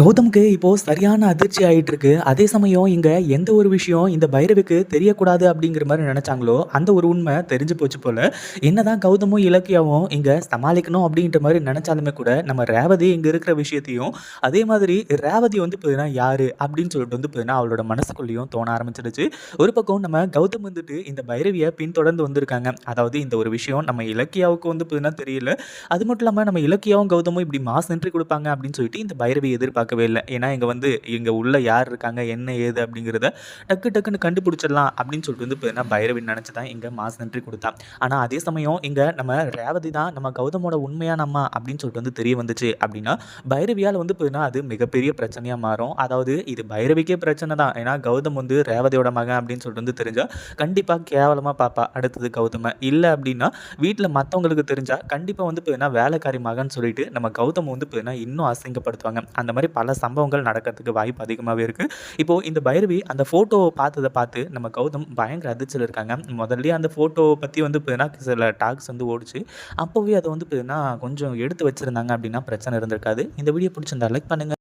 கௌதமுக்கு இப்போ சரியான அதிர்ச்சி ஆயிட்டு இருக்கு. அதே சமயம் இங்க எந்த ஒரு விஷயம் இந்த பைரவிக்கு தெரியக்கூடாது அப்படிங்கிற மாதிரி நினச்சாங்களோ அந்த ஒரு உண்மை தெரிஞ்சு போச்சு போல. என்னதான் கௌதமும், இலக்கியாவும் இங்க சமாளிக்கணும் அப்படின்ற மாதிரி நினச்சாலுமே கூட, நம்ம ரேவதி இங்க இருக்கிற விஷயத்தையும், அதே மாதிரி ரேவதி வந்து பார்த்தீங்கன்னா யாரு? அப்படின்னு சொல்லிட்டு வந்து பார்த்தீங்கன்னா அவளோட மனசுக்குள்ளேயும் தோண ஆரம்பிச்சிருச்சு ஒரு பக்கம் நம்ம கௌதம் வந்துட்டு இந்த பைரவியை பின்தொடர்ந்து வந்திருக்காங்க. அதாவது இந்த ஒரு விஷயம் நம்ம இலக்கியாவுக்கு வந்து பார்த்தீங்கன்னா தெரியல. அது மட்டும் இல்லாமல் நம்ம இலக்கியாவும், கௌதமும் இப்படி மாஸ் என்ட்ரி கொடுப்பாங்க அப்படின்னு சொல்லிட்டு இந்த பைரவி பார்க்கவே இல்லை ஏன்னா இங்கே வந்து இங்கே உள்ள யார் இருக்காங்க? என்ன ஏது? அப்படிங்கிறத டக்கு டக்குன்னு கண்டுபிடிச்சிடலாம் அப்படின்னு சொல்லிட்டு வந்து இப்போ நான் பைரவின் நினச்சி தான் இங்கே மாஸ் நன்றி கொடுத்தான் ஆனால் அதே சமயம் இங்கே நம்ம ரேவதி தான் நம்ம கௌதமோட உண்மையான அம்மா அப்படின்னு சொல்லிட்டு வந்து தெரிய வந்துச்சு அப்படின்னா, பைரவியால் வந்து பார்த்தீங்கன்னா அது மிகப்பெரிய பிரச்சனையாக மாறும். அதாவது இது பைரவிக்கே பிரச்சனை தான். ஏன்னா கௌதம் வந்து ரேவதியோட மகன் அப்படின்னு சொல்லிட்டு வந்து தெரிஞ்சால் கண்டிப்பாக கேவலமாக பார்ப்பா அடுத்தது கௌதம. இல்லை அப்படின்னா, வீட்டில் மற்றவங்களுக்கு தெரிஞ்சால் கண்டிப்பாக வந்து பார்த்தீங்கன்னா வேலைக்காரி மகன் சொல்லிட்டு நம்ம கௌதம் வந்து பார்த்தீங்கன்னா இன்னும் அசிங்கப்படுத்துவாங்க. அந்த மாதிரி பல சம்பவங்கள் நடக்கிறதுக்கு வாய்ப்பு அதிகமாகவே இருக்குது இப்போது இந்த பைரவி அந்த ஃபோட்டோவை பார்த்தத பார்த்து நம்ம கௌதம் பயங்கர அதிர்ச்சியில் இருக்காங்க. முதல்லயே அந்த ஃபோட்டோவை பற்றி வந்து பார்த்தீங்கன்னா சில டாக்ஸ் வந்து ஓடிச்சு அப்போவே அதை வந்து பார்த்தீங்கன்னா கொஞ்சம் எடுத்து வச்சிருந்தாங்க அப்படின்னா பிரச்சனை இருந்திருக்காது. இந்த வீடியோ பிடிச்சிருந்தா லைக் பண்ணுங்க.